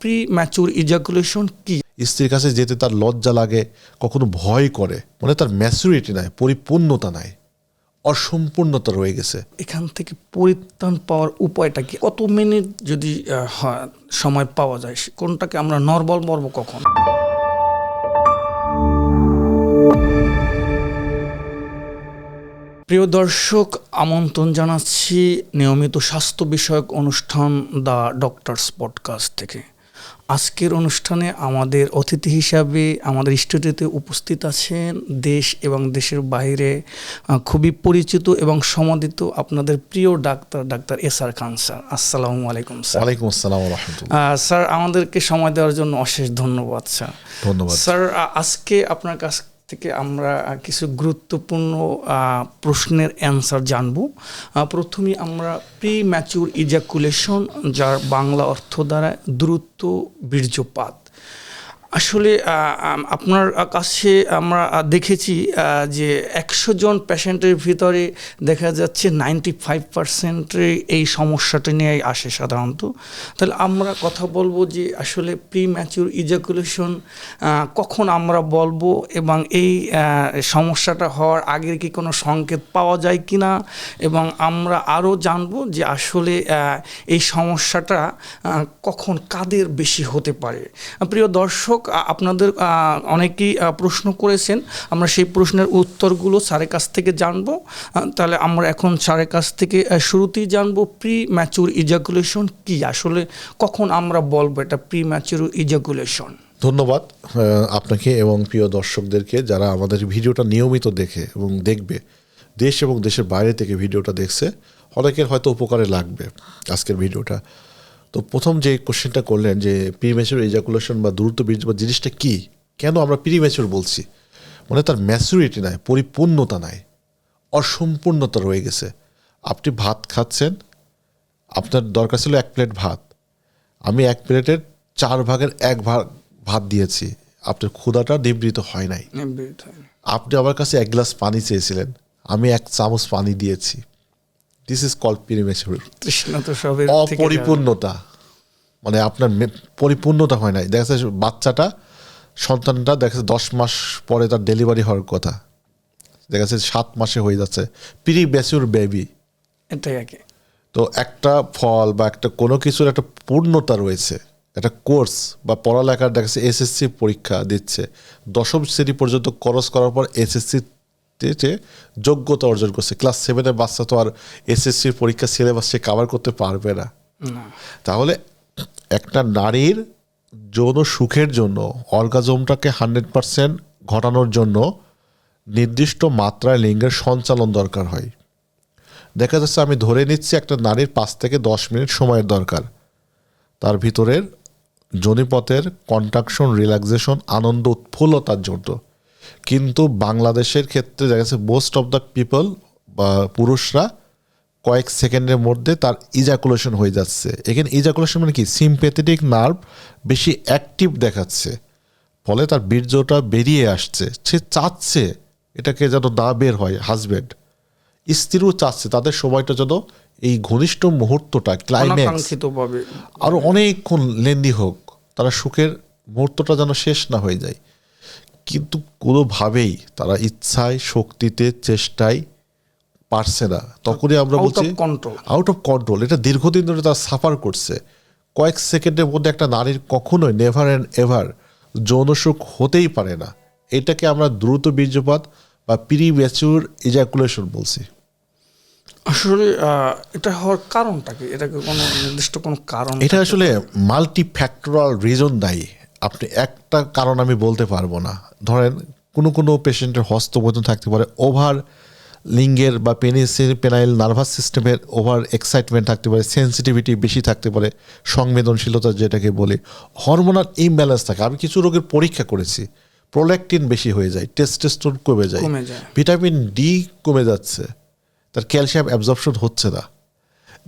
Pre mature ejaculation কি? স্ত্রীর কাছে যেতে তার লজ্জা লাগে কখনো ভয় করে মানে তার ম্যাচুরিটি নাই পরিপূর্ণতা নাই অসম্পূর্ণতা রয়ে গেছে। এখান থেকে পরিত্রাণ পাওয়ার উপায়টা কি? কত মিনিট যদি সময় পাওয়া যায় কোনটাকে আমরা নর্মাল বলব কখন? প্রিয় দর্শক আমন্ত্রণ জানাচ্ছি নিয়মিত স্বাস্থ্য বিষয়ক অনুষ্ঠান দ্য ডক্টরস পডকাস্ট থেকে। আজকের অনুষ্ঠানে আমাদের অতিথি হিসাবে আমাদের স্টুডিওতে উপস্থিত আছেন দেশ এবং দেশের বাইরে খুবই পরিচিত এবং সমাদিত আপনাদের প্রিয় doctor doctor S R Khan sir. আসসালামু আলাইকুম স্যার। ওয়ালাইকুম আসসালাম স্যার আমাদেরকে সময় দেওয়ার জন্য অশেষ ধন্যবাদ স্যার। ধন্যবাদ। স্যার আজকে আপনার কাছ থেকে আমরা কিছু গুরুত্বপূর্ণ প্রশ্নের অ্যান্সার জানব। প্রথমে আমরা প্রি ম্যাচুর ইজাকুলেশন যার বাংলা অর্থ দ্বারা দ্রুত বীর্যপাত। আসলে আপনার কাছে আমরা দেখেছি যে একশো জন পেশেন্টের ভিতরে দেখা যাচ্ছে নাইনটি ফাইভ পার্সেন্টের এই সমস্যাটা নিয়ে আসে সাধারণত। তাহলে আমরা কথা বলব যে আসলে প্রি ম্যাচুর ইজাকুলেশন কখন আমরা বলব এবং এই সমস্যাটা হওয়ার আগের কি কোনো সংকেত পাওয়া যায় কি না এবং আমরা আরও জানব যে আসলে এই সমস্যাটা কখন, কাদের বেশি হতে পারে। প্রিয় দর্শক আ- আপনাদের অনেকেই প্রশ্ন করেছেন। আমরা সেই প্রশ্নের উত্তরগুলো স্যারের কাছ থেকে জানব। তাহলে আমরা এখন স্যারের কাছ থেকে শুরুতেই জানব প্রি ম্যাচুর ইজাকুলেশন কি? আসলে কখন আমরা বলব এটা প্রি ম্যাচুর ইজাকুলেশন ধন্যবাদ আপনাকে এবং প্রিয় দর্শকদেরকে যারা আমাদের ভিডিওটা নিয়মিত দেখে এবং দেখবে, দেশ এবং দেশের বাইরে থেকে ভিডিওটা দেখছে, অনেকের হয়তো উপকারে লাগবে আজকের ভিডিওটা। তো প্রথম যে কোশ্চেনটা করলেন যে প্রিমেচুর এজাকুলেশন বা দ্রুত বীর্য বা জিনিসটা কি কেন আমরা প্রিমেচুর বলছি? মানে তার ম্যাচুরিটি নাই পরিপূর্ণতা নাই অসম্পূর্ণতা রয়ে গেছে। আপনি ভাত খাচ্ছেন আপনার দরকার ছিল এক প্লেট ভাত। আমি এক প্লেটের চার ভাগের এক ভাগ ভাত দিয়েছি আপনার ক্ষুধাটা নিবৃত হয় নাই। আপনি আমার কাছে এক গ্লাস পানি চেয়েছিলেন আমি এক চামচ পানি দিয়েছি। দিস ইজ কল পিরিমেচুর তৃষ্ণা তো সবের অপরিপূর্ণতা। মানে আপনার পরিপূর্ণতা হয় নাই। দেখা যাচ্ছে বাচ্চাটা সন্তানটা দেখা যাচ্ছে দশ মাস পরে তার ডেলিভারি হওয়ার কথা। দেখা যাচ্ছে সাত মাসে হয়ে যাচ্ছে। প্রি বেসুর বেবি এটাই আর কি। তো একটা ফল বা একটা কোনো কিছুর একটা পূর্ণতা রয়েছে। একটা কোর্স বা পড়ালেখার দেখা যাচ্ছে এসএসসি পরীক্ষা দিচ্ছে। দশম শ্রেণি পর্যন্ত করস করার পর এসএসসি তে যোগ্যতা অর্জন করছে। ক্লাস সেভেনের বাচ্চা তো আর এসএসসির পরীক্ষা সিলেবাস সে কাভার করতে পারবে না। তাহলে একটা নারীর যৌন সুখের জন্য অর্গাজমটাকে হান্ড্রেড পারসেন্ট ঘটানোর জন্য নির্দিষ্ট মাত্রায় লিঙ্গের সঞ্চালন দরকার হয়। দেখা যাচ্ছে আমি ধরে নিচ্ছি একটা নারীর পাঁচ থেকে দশ মিনিট সময়ের দরকার। তার ভিতরের জনিপথের কন্ট্রাকশন রিল্যাক্সেশন আনন্দ উৎফুল্লতার জন্য। কিন্তু বাংলাদেশের ক্ষেত্রে দেখা যাচ্ছে মোস্ট অফ দ্য পিপল বা পুরুষরা কয়েক সেকেন্ডের মধ্যে তার ইজাকুলেশন হয়ে যাচ্ছে। এখানে ইজাকুলেশন মানে কি? সিম্পেথেটিক নার্ভ বেশি অ্যাক্টিভ দেখাচ্ছে। ফলে তার বীর্যটা বেরিয়ে আসছে। সে চাচ্ছে এটাকে যেন না বের হয় হাজবেন্ড স্ত্রীও চাচ্ছে তাদের সময়টা যেন এই ঘনিষ্ঠ মুহূর্তটা ক্লাইম্যাক্স আরও অনেকক্ষণ লেন্দি হোক তারা সুখের মুহূর্তটা যেন শেষ না হয়ে যায়। কিন্তু কোনোভাবেই তারা ইচ্ছায় শক্তিতে চেষ্টায় পারছে না। তখনই আমরা বলছি কন্ট্রোল আউট অফ কন্ট্রোল এটা দীর্ঘদিন ধরে তারা সাফার করছে। কয়েক সেকেন্ডের মধ্যে একটা নারীর কখনোই নেভার অ্যান্ড এভার যৌন সুখ হতেই পারে না। এটাকে আমরা দ্রুত বীর্যপাত বা প্রি ম্যাচুর ইজাকুলেশন বলছি। আসলে এটা হওয়ার কারণটা কি? এটাকে কোনো নির্দিষ্ট কোনো কারণ এটা আসলে মাল্টি ফ্যাক্টরাল রিজন দায়ী আপনি একটা কারণ আমি বলতে পারব না। ধরেন কোনো কোনো পেশেন্টের হস্তমৈথুন থাকতে পারে ওভার লিঙ্গের বা পেনিসের পেনাইল নার্ভাস সিস্টেমের ওভার এক্সাইটমেন্ট থাকতে পারে সেন্সিটিভিটি বেশি থাকতে পারে সংবেদনশীলতা যেটাকে বলি হরমোনাল ইমব্যালেন্স থাকে। আমি কিছু রোগের পরীক্ষা করেছি প্রোল্যাকটিন বেশি হয়ে যায় টেস্টেস্টোন কমে যায় কমে যায়। ভিটামিন ডি কমে যাচ্ছে তার ক্যালসিয়াম অ্যাবজর্পশন হচ্ছে না।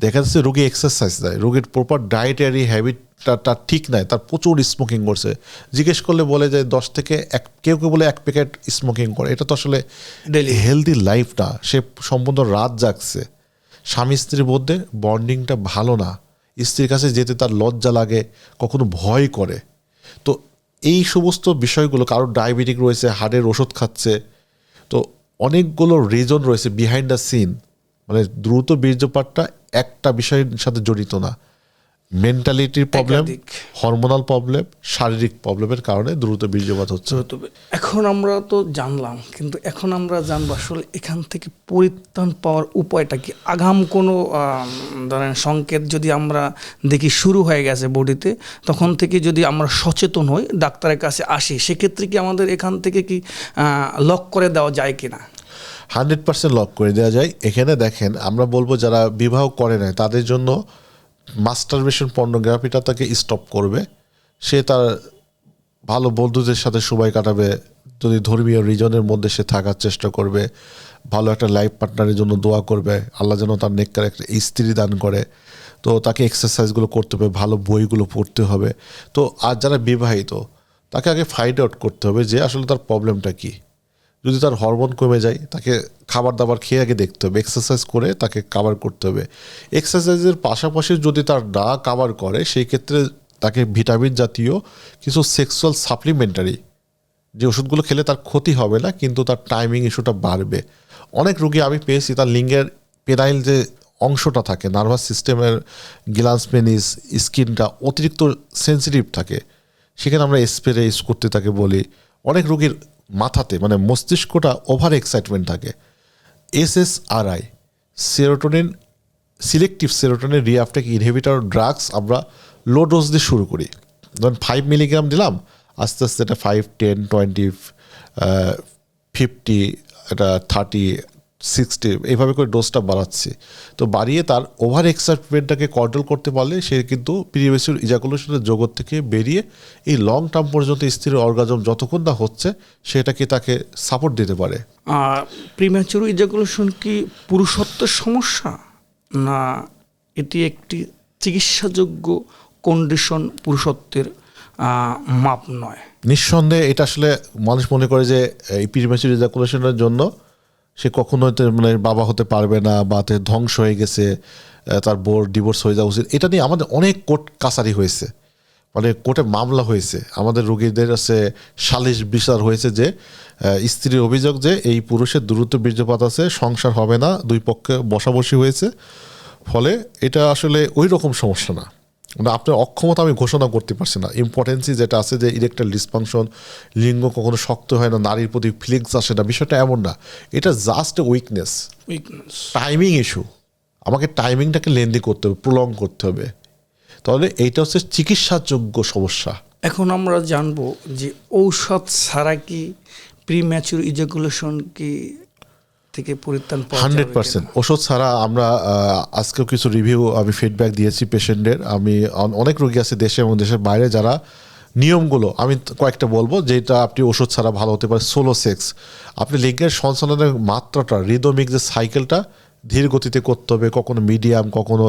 দেখা যাচ্ছে রোগী এক্সারসাইজ দেয় রোগীর প্রপার ডায়েটারি হ্যাবিটটা তার ঠিক নাই তার প্রচুর স্মোকিং করছে। জিজ্ঞেস করলে বলে যে দশ থেকে এক কেউ কেউ বলে এক প্যাকেট স্মোকিং করে এটা তো আসলে Daily। হেলদি লাইফ না সে সম্পূর্ণ রাত জাগছে। স্বামী স্ত্রীর মধ্যে বন্ডিংটা ভালো না স্ত্রীর কাছে যেতে তার লজ্জা লাগে কখনো ভয় করে। তো এই সমস্ত বিষয়গুলো কারোর ডায়াবেটিক রয়েছে হার্টের ওষুধ খাচ্ছে তো অনেকগুলো রিজন রয়েছে বিহাইন্ড দ্য সিন মানে দ্রুত বীর্যপাতটা একটা বিষয়ের সাথে জড়িত না। মেন্টালিটির প্রবলেম হরমোনাল প্রবলেম শারীরিক প্রবলেমের কারণে দ্রুত বীর্যপাত হচ্ছে। এখন আমরা তো জানলাম কিন্তু এখন আমরা জানব আসলে এখান থেকে পরিত্রাণ পাওয়ার উপায়টা কি? আগাম কোনো ধরেন সংকেত যদি আমরা দেখি শুরু হয়ে গেছে বডিতে তখন থেকে যদি আমরা সচেতন হই ডাক্তারের কাছে আসি সেক্ষেত্রে কি আমাদের এখান থেকে কি লক করে দেওয়া যায় কিনা? হান্ড্রেড পার্সেন্ট লক করে দেওয়া যায়। এখানে দেখেন, আমরা বলব যারা বিবাহ করে নাই, তাদের জন্য মাস্টারবেশন পর্নোগ্রাফিটা তাকে স্টপ করবে। সে তার ভালো বন্ধুদের সাথে সময় কাটাবে, যদি ধর্মীয় রিজনের মধ্যে সে থাকার চেষ্টা করবে, ভালো একটা লাইফ পার্টনারের জন্য দোয়া করবে, আল্লাহ যেন তার নেককার একটা স্ত্রী দান করে। তো তাকে এক্সারসাইজগুলো করতে হবে, ভালো বইগুলো পড়তে হবে। তো আর যারা বিবাহিত, তাকে আগে ফাইন্ড আউট করতে হবে যে আসলে তার প্রবলেমটা কী। যদি তার হরমোন কমে যায়, তাকে খাবার দাবার খেয়ে আগে দেখতে হবে এক্সারসাইজ করে তাকে কাভার করতে হবে। এক্সারসাইজের পাশাপাশি যদি তার না কাভার করে, সেই ক্ষেত্রে তাকে ভিটামিন জাতীয় কিছু সেক্সুয়াল সাপ্লিমেন্টারি যে ওষুধগুলো খেলে তার ক্ষতি হবে না, কিন্তু তার টাইমিং ইস্যুটা বাড়বে। অনেক রুগী আমি পেয়েছি, তার লিঙ্গের পেনাইল যে অংশটা থাকে নার্ভাস সিস্টেমের গ্লান্স পেনিস স্কিনটা অতিরিক্ত সেন্সিটিভ থাকে। সেখানে আমরা স্প্রে ইউজ করতে তাকে বলি। অনেক রোগীর মাথাতে মানে মস্তিষ্কটা ওভার এক্সাইটমেন্ট থাকে। SSRI serotonin selective serotonin reuptake inhibitor drugs আমরা লো ডোজ দিয়ে শুরু করি। ধরুন ফাইভ মিলিগ্রাম দিলাম, আস্তে আস্তে এটা ফাইভ টেন টোয়েন্টি ফিফটি এটা থার্টি সিক্সটি এইভাবে করে ডোজটা বাড়াচ্ছি। তো বাড়িয়ে তার ওভার এক্সাইটমেন্টটাকে কন্ট্রোল করতে পারলে সে কিন্তু প্রিভিয়াসের ইজাকুলেশনের জগৎ থেকে বেরিয়ে এই লং টার্ম পর্যন্ত স্ত্রীর অর্গাজম যতক্ষণ না হচ্ছে সেটাকে তাকে সাপোর্ট দিতে পারে। প্রিম্যাচুর ইজাকুলেশন কি পুরুষত্বের সমস্যা? না এটি একটি চিকিৎসাযোগ্য কন্ডিশন পুরুষত্বের মাপ নয়। নিঃসন্দেহে এটা আসলে মানুষ মনে করে যে এই প্রিমেচুর ইজাকুলেশনের জন্য সে কখনো মানে বাবা হতে পারবে না বা ধ্বংস হয়ে গেছে তার বোর ডিভোর্স হয়ে যাওয়া উচিত। এটা নিয়ে আমাদের অনেক কোর্ট কাছারি হয়েছে মানে কোর্টে মামলা হয়েছে। আমাদের রোগীদের আছে সালিশ বিচার হয়েছে যে স্ত্রীর অভিযোগ যে এই পুরুষের দ্রুত বীর্যপাত আছে, সংসার হবে না, দুই পক্ষে বসাবসি হয়েছে। ফলে এটা আসলে ওই রকম সমস্যা না। মানে আপনার অক্ষমতা আমি ঘোষণা করতে পারছি না। ইম্পর্টেন্সি যেটা আছে যে ইরেকটাল ডিসফাংশন লিঙ্গ কখনো শক্ত হয় না নারীর প্রতি ফিলিংস আসে না বিষয়টা এমন না। এটা just a weakness weakness timing issue আমাকে টাইমিংটাকে লেন্দি করতে হবে প্রলং করতে হবে। তাহলে এইটা হচ্ছে চিকিৎসাযোগ্য সমস্যা। এখন আমরা জানব যে ঔষধ ছাড়া কি প্রিম্যাচুর ইজাকুলেশন কি থেকে পরিত্রাণ হান্ড্রেড পার্সেন্ট। ওষুধ ছাড়া আমরা আজকেও কিছু রিভিউ আমি ফিডব্যাক দিয়েছি পেশেন্টের আমি অনেক রোগী আছে দেশে এবং দেশের বাইরে যারা নিয়মগুলো আমি কয়েকটা বলব যেটা আপনি ওষুধ ছাড়া ভালো হতে পারে সোলো সেক্স আপনি লিঙ্গের সঞ্চালনের মাত্রাটা রিদমিক যে সাইকেলটা ধীর গতিতে করতে হবে, কখনো মিডিয়াম কখনো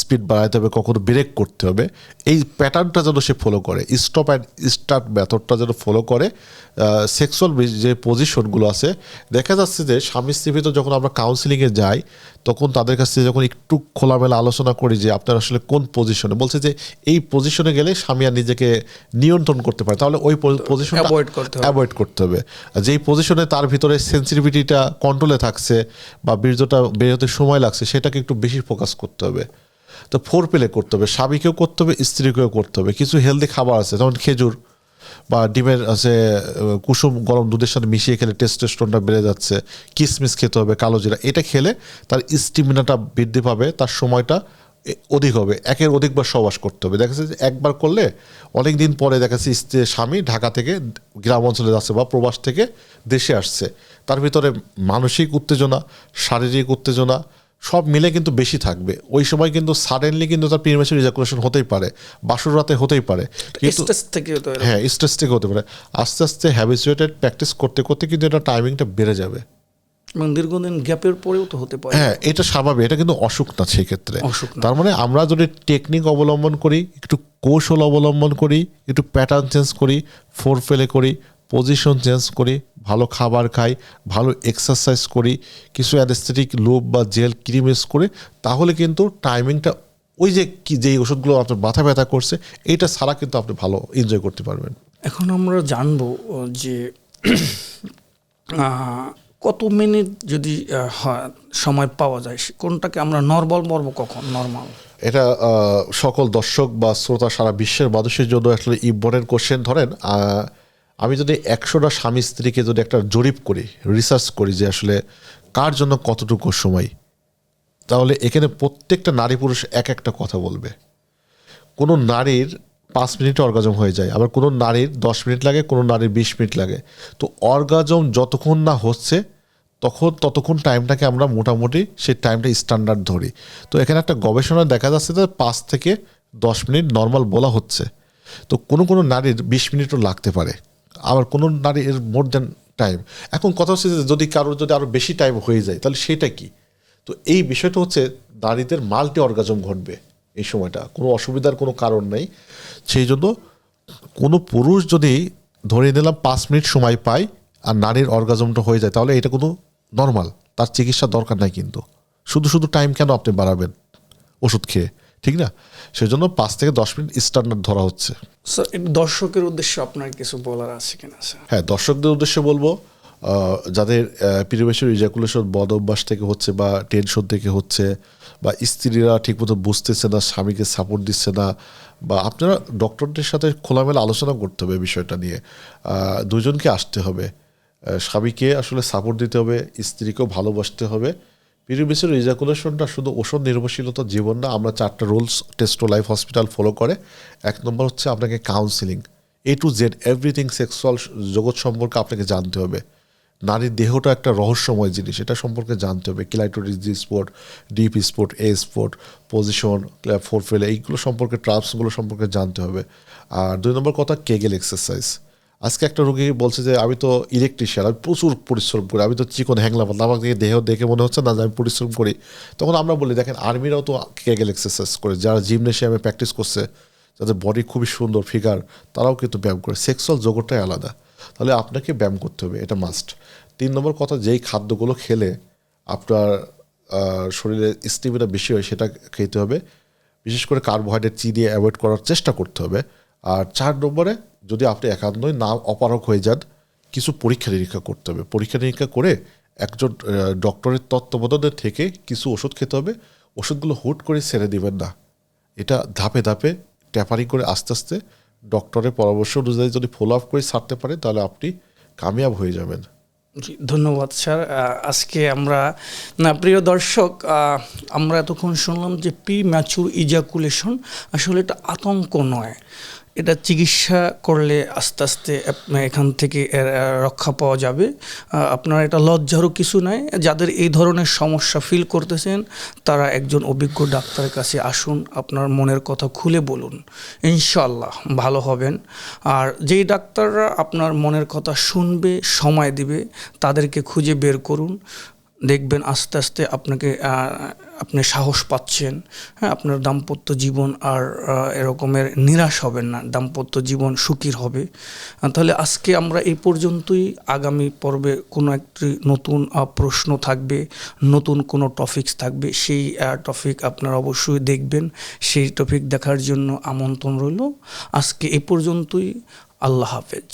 স্পিড বাড়াইতে হবে, কখনো ব্রেক করতে হবে। এই প্যাটার্নটা যেন সে ফলো করে স্টপ অ্যান্ড স্টার্ট মেথডটা যেন ফলো করে সেক্সুয়াল যে পজিশনগুলো আছে, দেখা যাচ্ছে যে স্বামী স্ত্রী যখন আমরা কাউন্সিলিংয়ে যাই তখন তাদের কাছ থেকে যখন একটু খোলামেলা আলোচনা করি যে আপনার আসলে কোন পজিশনে বলছে যে এই পজিশনে গেলে স্বামী আর নিজেকে নিয়ন্ত্রণ করতে পারে। তাহলে ওই পজিশন অ্যাভয়েড করতে হবে। আর যেই পজিশনে তার ভিতরে সেন্সিটিভিটিটা কন্ট্রোলে থাকছে বা বীর্যটা বেরোতে সময় লাগছে সেটাকে একটু বেশি ফোকাস করতে হবে। তো ফোর পেলে করতে হবে স্বামীকেও করতে হবে স্ত্রীকেও করতে হবে। কিছু হেলদি খাবার আছে যেমন খেজুর। বা ডিমের আছে কুসুম গরম দুধের সাথে মিশিয়ে খেলে টেস্টোস্টেরনটা বেড়ে যাচ্ছে, কিসমিস খেতে হবে, কালো জিরা, এটা খেলে তার স্টিমিনাটা বৃদ্ধি পাবে, তার সময়টা অধিক হবে, একের অধিকবার সবাস করতে হবে। দেখা যাচ্ছে একবার করলে অনেক দিন পরে দেখা যাচ্ছে স্বামী ঢাকা থেকে গ্রাম অঞ্চলে যাচ্ছে বা প্রবাস থেকে দেশে আসছে। তার ভিতরে মানসিক উত্তেজনা, শারীরিক উত্তেজনা সব মিলে কিন্তু বেশি থাকবে। ওই সময় কিন্তু সাডেনলি কিন্তু তার প্রিমেচুর ইজাকুলেশন হতেই পারে বাসর রাতে হতেই পারে। হ্যাঁ স্ট্রেস থেকে হতে পারে। আস্তে আস্তে হ্যাবিচুয়েটেড প্র্যাকটিস করতে করতে কিন্তু এটা টাইমিংটা বেড়ে যাবে। এবং দীর্ঘদিন গ্যাপের পরেও তো হতে পারে। হ্যাঁ এটা স্বাভাবিক এটা কিন্তু অসুখ না সেক্ষেত্রে। অসুখ তার মানে আমরা যদি টেকনিক অবলম্বন করি একটু কৌশল অবলম্বন করি একটু প্যাটার্ন চেঞ্জ করি ফোর ফেলে করি পজিশন চেঞ্জ করি ভালো খাবার খাই ভালো এক্সারসাইজ করি কিছু অ্যানেস্থেটিক লোভ বা জেল ক্রিম ইউজ করি তাহলে কিন্তু টাইমিংটা ওই যে কি যেই ওষুধগুলো আপনার মাথা ব্যথা করছে এইটা ছাড়া কিন্তু আপনি ভালো এনজয় করতে পারবেন। এখন আমরা জানব যে কত মিনিট যদি হয় সময় পাওয়া যায় সে- কোনটাকে আমরা নর্মাল বলব কখন? নর্মাল এটা সকল দর্শক বা শ্রোতা সারা বিশ্বের মানুষের জন্য আসলে ইম্পর্টেন্ট কোশ্চেন ধরেন আমি যদি একশোটা স্বামী স্ত্রীকে যদি একটা জরিপ করি রিসার্চ করি যে আসলে কার জন্য কতটুকু সময়, তাহলে এখানে প্রত্যেকটা নারী পুরুষ এক একটা কথা বলবে। কোনো নারীর পাঁচ মিনিটে অর্গাজম হয়ে যায়, আবার কোনো নারীর দশ মিনিট লাগে, কোনো নারীর বিশ মিনিট লাগে। তো অর্গাজম যতক্ষণ না হচ্ছে, তখন ততক্ষণ টাইমটাকে আমরা মোটামুটি সেই টাইমটা স্ট্যান্ডার্ড ধরি। তো এখানে একটা গবেষণা দেখা যাচ্ছে যে পাঁচ থেকে দশ মিনিট নর্মাল বলা হচ্ছে। তো কোনো কোনো নারীর বিশ মিনিটও লাগতে পারে। আবার কোনো নারীর মোর দেন টাইম এখন কথা হচ্ছে যে যদি কারোর যদি আরও বেশি টাইম হয়ে যায়, তাহলে সেটা কি? তো এই বিষয়টা হচ্ছে নারীদের মাল্টি অর্গাজম ঘটবে এই সময়টা। কোনো অসুবিধার কোনো কারণ নেই। সেই জন্য কোনো পুরুষ যদি ধরে নিলাম পাঁচ মিনিট সময় পায় আর নারীর অর্গাজমটা হয়ে যায়, তাহলে এটা কোনো নর্মাল তার চিকিৎসা দরকার নাই কিন্তু। শুধু শুধু টাইম কেন আপনি বাড়াবেন? ওষুধ খেয়ে। ঠিক না? সেজন্য পাঁচ থেকে দশ মিনিট স্ট্যান্ডার্ড ধরা হচ্ছে। স্যার দর্শকের উদ্দেশ্যে আপনার কিছু বলার আছে কিনা স্যার হ্যাঁ দর্শকদের উদ্দেশ্যে বলব যাদের পিরিবেশের ইজাকুলেশন বদ অভ্যাস থেকে হচ্ছে বা টেনশন থেকে হচ্ছে বা স্ত্রীরা ঠিকমতো বুঝতেছে না স্বামীকে সাপোর্ট দিচ্ছে না বা আপনারা ডক্টরদের সাথে খোলামেলা আলোচনা করতে হবে বিষয়টা নিয়ে। দুজনকে আসতে হবে। স্বামীকে আসলে সাপোর্ট দিতে হবে স্ত্রীকেও ভালোবাসতে হবে। পিরিবেশের ইজাকুলেশনটা শুধু ওষুধ নির্ভরশীলতা জীবন না, আমরা চারটা rules testo life hospital follow করে। এক নম্বর হচ্ছে আপনাকে counselling A to Z everything sexual জগৎ সম্পর্কে আপনাকে জানতে হবে। নারীর দেহটা একটা রহস্যময় জিনিস, এটা সম্পর্কে জানতে হবে। Clitoris G spot deep spot A spot position foreplay এইগুলো সম্পর্কে ট্রাপসগুলো সম্পর্কে জানতে হবে। আর দুই নম্বর কথা কেগেল এক্সারসাইজ আজকে একটা রোগী বলছে যে, আমি তো ইলেকট্রিশিয়ান আমি প্রচুর পরিশ্রম করি, আমি তো চিকন হ্যাংলা পাতলা আমাকে দেহ দেখে মনে হচ্ছে না যে আমি পরিশ্রম করি। তখন আমরা বলি, দেখেন আর্মিরাও তো কেগেল এক্সারসাইজ করে, যারা জিমনেশিয়ামে প্র্যাকটিস করছে, যাদের বডি খুবই সুন্দর ফিগার তারাও কিন্তু ব্যায়াম করে। সেক্সুয়াল জগৎটাই আলাদা। তাহলে আপনাকে ব্যায়াম করতে হবে, এটা মাস্ট তিন নম্বর কথা, যেই খাদ্যগুলো খেলে আপনার শরীরে স্টিমিনা বেশি হয়, সেটা খেতে হবে। বিশেষ করে কার্বোহাইড্রেট চিনি অ্যাভয়েড করার চেষ্টা করতে হবে। আর চার নম্বরে যদি আপনি একান্তই না অপারক হয়ে যান, কিছু পরীক্ষা নিরীক্ষা করতে হবে। পরীক্ষা নিরীক্ষা করে একজন ডক্টরের তত্ত্বাবধানে থেকে কিছু ওষুধ খেতে হবে। ওষুধগুলো হুট করে ছেড়ে দিবেন না। এটা ধাপে ধাপে ট্যাপারিং করে আস্তে আস্তে ডক্টরের পরামর্শ অনুযায়ী যদি ফলো আপ করে ছাড়তে পারে, তাহলে আপনি কামিয়াব হয়ে যাবেন। ধন্যবাদ, স্যার। আজকে আমরা, না, প্রিয় দর্শক আমরা এতক্ষণ শুনলাম যে প্রি ম্যাচুর ইজাকুলেশন আসলে এটা আতঙ্ক নয়। এটা চিকিৎসা করলে আস্তে আস্তে এখান থেকে রক্ষা পাওয়া যাবে। আপনার এটা লজ্জারও কিছু নাই। যাদের এই ধরনের সমস্যা ফিল করতেছেন, তারা একজন অভিজ্ঞ ডাক্তারের কাছে আসুন, আপনার মনের কথা খুলে বলুন। ইনশাল্লাহ ভালো হবেন। আর যেই ডাক্তাররা আপনার মনের কথা শুনবে, সময় দিবে, তাদেরকে খুঁজে বের করুন। দেখবেন আস্তে আস্তে আপনাকে আপনি সাহস পাচ্ছেন। হ্যাঁ আপনার দাম্পত্য জীবন আর এরকমের নিরাশ হবেন না, দাম্পত্য জীবন সুখীর হবে। তাহলে আজকে আমরা এই পর্যন্তই। আগামী পর্বে কোনো একটি নতুন প্রশ্ন থাকবে, নতুন কোনো টপিকস থাকবে, সেই টপিক আপনারা অবশ্যই দেখবেন। সেই টপিক দেখার জন্য আমন্ত্রণ রইল। আজকে এ পর্যন্তই। আল্লাহ হাফেজ।